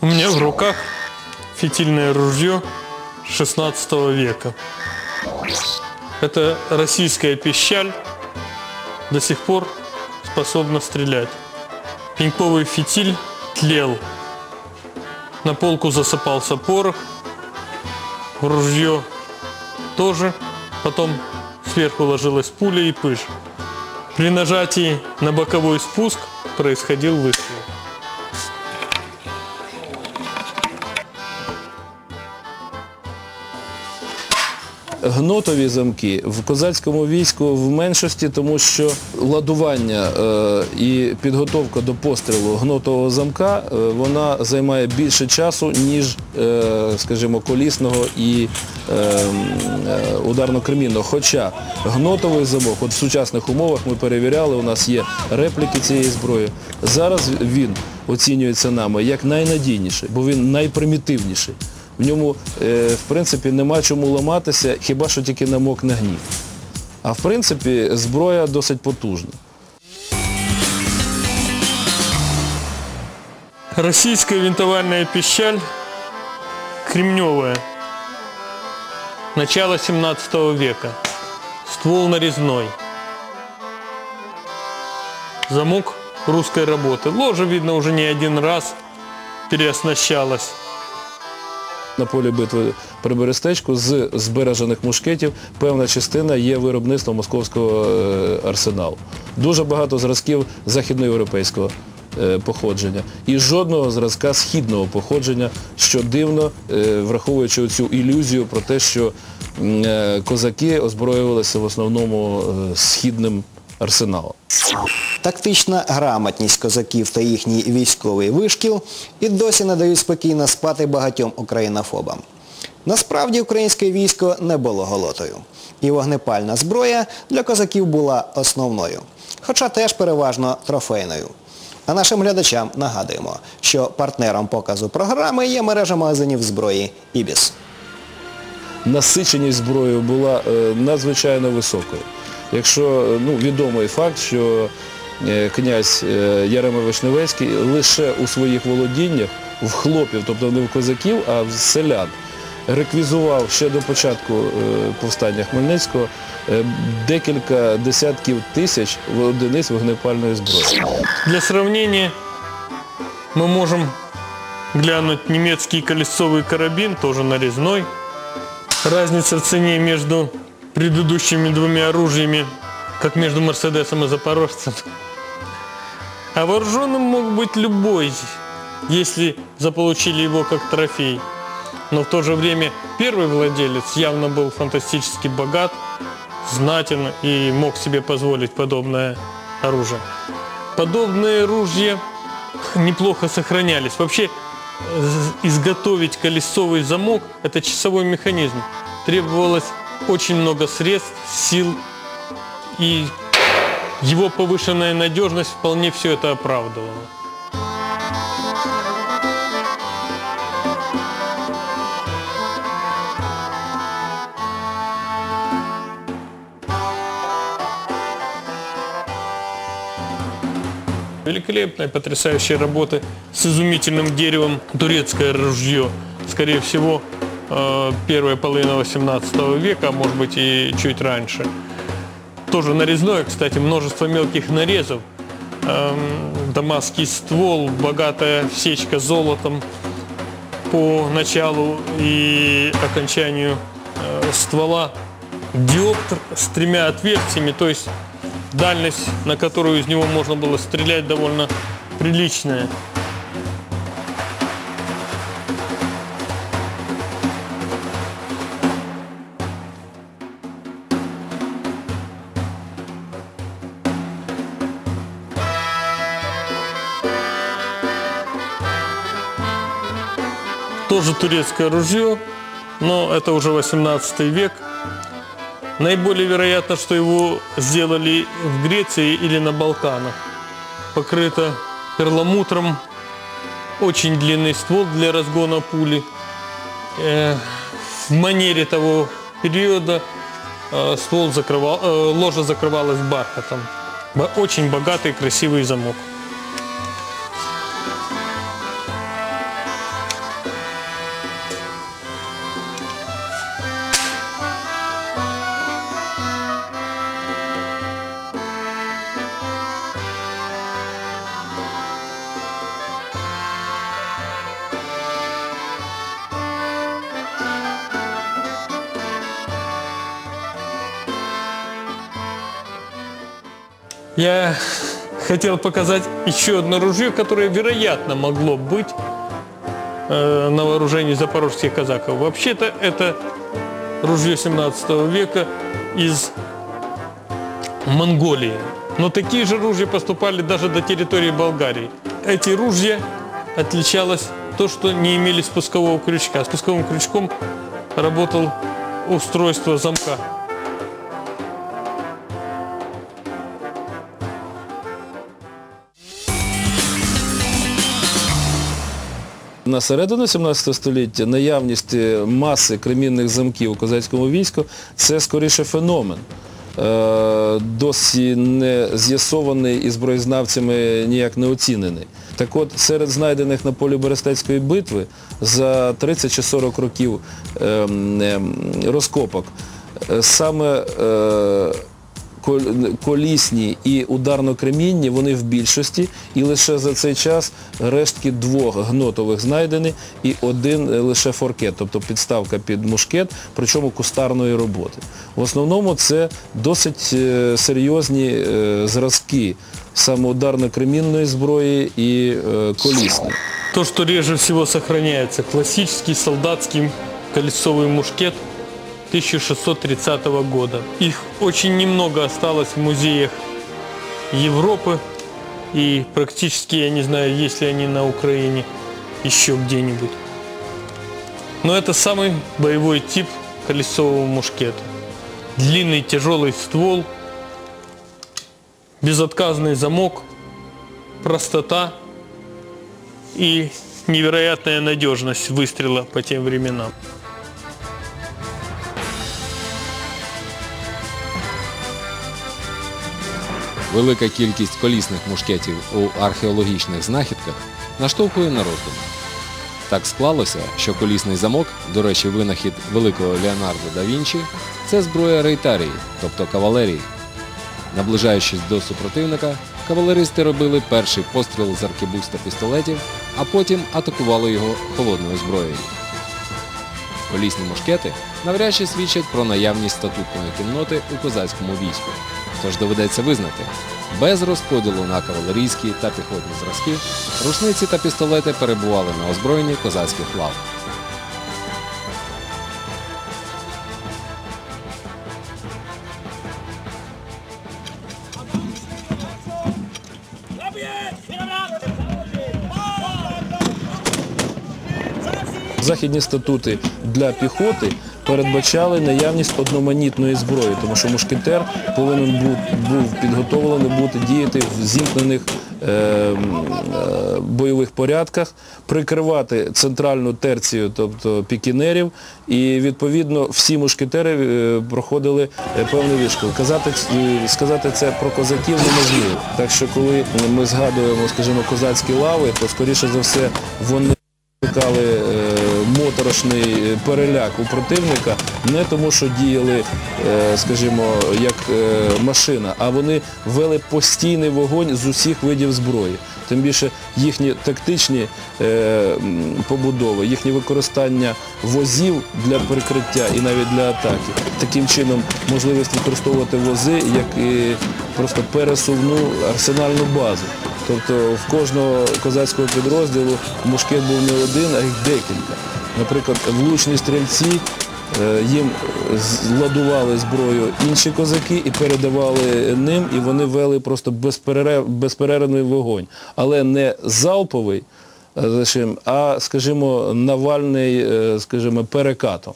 У меня в руках фитильное ружье 16 века. Это российская пищаль, до сих пор способна стрелять. Пеньковый фитиль тлел. На полку засыпался порох, ружье тоже. Потом сверху ложилась пуля и пыш. При нажатии на боковой спуск происходил выстрел. Гнотові замки в козацькому війську в меншості, тому що ладування е, і підготовка до пострілу гнотового замка е, вона займає більше часу, ніж, е, скажімо, колісного і е, е, ударно-кремінного. Хоча гнотовий замок, от в сучасних умовах ми перевіряли, у нас є репліки цієї зброї. Зараз він оцінюється нами як найнадійніший, бо він найпримітивніший. В ньому, е, в принципі, нема чому ламатися, хіба що тільки намокне гнів. А в принципі, зброя досить потужна. Российская винтовальная пищаль кремневая. Начало 17 века. Ствол нарезной. Замок русской работы. Ложа, видно, уже не один раз переоснащалась. На полі битви при Берестечку з збережених мушкетів певна частина є виробництвом московського е, арсеналу. Дуже багато зразків західноєвропейського е, походження і жодного зразка східного походження, що дивно, е, враховуючи цю ілюзію про те, що козаки озброювалися в основному східним арсеналом. Тактична грамотність козаків та їхній військовий вишкіл і досі не дають спокійно спати багатьом українофобам. Насправді українське військо не було голотою. І вогнепальна зброя для козаків була основною, хоча теж переважно трофейною. А нашим глядачам нагадуємо, що партнером показу програми є мережа магазинів зброї «Ібіс». насиченість зброєю була е, надзвичайно високою. Якщо е, ну, відомий факт, що князь е, Ярема Вишневецький лише у своїх володіннях в хлопів, тобто не в козаків, а в селян, реквізував ще до початку е, повстання Хмельницького е, декілька десятків тисяч одиниць вогнепальної зброї. Для сравнения мы можем глянуть немецкий колесовый карабин, тоже нарезной. Разница в цене между предыдущими двумя оружиями, как между Мерседесом и Запорожцем. А вооруженным мог быть любой, если заполучили его как трофей. Но в то же время первый владелец явно был фантастически богат, знатен и мог себе позволить подобное оружие. Подобные ружья неплохо сохранялись. Вообще изготовить колесовый замок – это часовой механизм. Требовалось очень много средств, сил и его повышенная надежность вполне все это оправдывала. Великолепная, потрясающая работа с изумительным деревом. Турецкое ружье. Скорее всего, э, первая половина 18 века, а может быть и чуть раньше. Тоже нарезное, кстати, множество мелких нарезов. Эм, Дамасский ствол, богатая сечка золотом по началу и окончанию э, ствола. Диоптер с тремя отверстиями, то есть дальность, на которую из него можно было стрелять, довольно приличная. Тоже турецкое ружье, но это уже 18 век. Наиболее вероятно, что его сделали в Греции или на Балканах. Покрыто перламутром, очень длинный ствол для разгона пули. Э, в манере того периода э, ствол закрывал, э, ложа закрывалась бархатом. Очень богатый, красивый замок. Я хотел показать еще одно ружье, которое, вероятно, могло быть э, на вооружении запорожских казаков. Вообще-то это ружье 17 века из Монголии. Но такие же ружья поступали даже до территории Болгарии. Эти ружья отличалось то, что не имели спускового крючка. Спусковым крючком работал устройство замка. На середину 17 століття наявність е, маси кремінних замків у козацькому війську це скоріше феномен. Е, Досі не з'ясований і зброєзнавцями ніяк не оцінений. Так от, серед знайдених на полі Берестецької битви за 30 чи 40 років ем, ем, розкопок е, саме колісні і ударно-кремінні, вони в більшості, і лише за цей час рештки двох гнотових знайдені і один е, лише форкет, тобто підставка під мушкет, причому кустарної роботи. В основному це досить е, серйозні е, зразки саме ударно-кремінної зброї і колісної. То, что реже всего сохраняется, классический солдатский колесовый мушкет 1630 года. Их очень немного осталось в музеях Европы и практически, я не знаю, есть ли они на Украине еще где-нибудь. Но это самый боевой тип колесового мушкета. Длинный тяжелый ствол, безотказный замок, простота и невероятная надежность выстрела по тем временам. Велика кількість колісних мушкетів у археологічних знахідках наштовхує на роздуми. Так склалося, що колісний замок, до речі, винахід великого Леонардо да Вінчі, це зброя рейтарії, тобто кавалерії. Наближаючись до супротивника, кавалеристи робили перший постріл з аркебуз пістолетів, а потім атакували його холодною зброєю. Колісні мушкети навряд чи свідчать про наявність статутної кінноти у козацькому війську. Тож доведеться визнати, без розподілу на кавалерійські та піхотні зразки рушниці та пістолети перебували на озброєнні козацьких лав. Західні статути для піхоти передбачали наявність одноманітної зброї, тому що мушкетер повинен був, підготовлений бути діяти в зімкнених е, е, бойових порядках, прикривати центральну терцію, тобто пікінерів, і відповідно всі мушкетери е, проходили певний вишкіл. Казати, сказати це про козаків неможливо. Так що коли ми згадуємо, скажімо, козацькі лави, то скоріше за все вони викликали е, моторошний е, переляк у противника не тому, що діяли, е, скажімо, як машина, а вони вели постійний вогонь з усіх видів зброї. Тим більше їхні тактичні побудови, їхнє використання возів для прикриття і навіть для атаки. Таким чином можливість використовувати вози як просто пересувну арсенальну базу. Тобто в кожного козацького підрозділу мушкет був не один, а їх декілька. Наприклад, влучні стрільці е, їм ладували зброю інші козаки і передавали ним, і вони вели просто безперервний вогонь. Але не залповий, е, а, скажімо, навальний, е, скажімо, перекатом.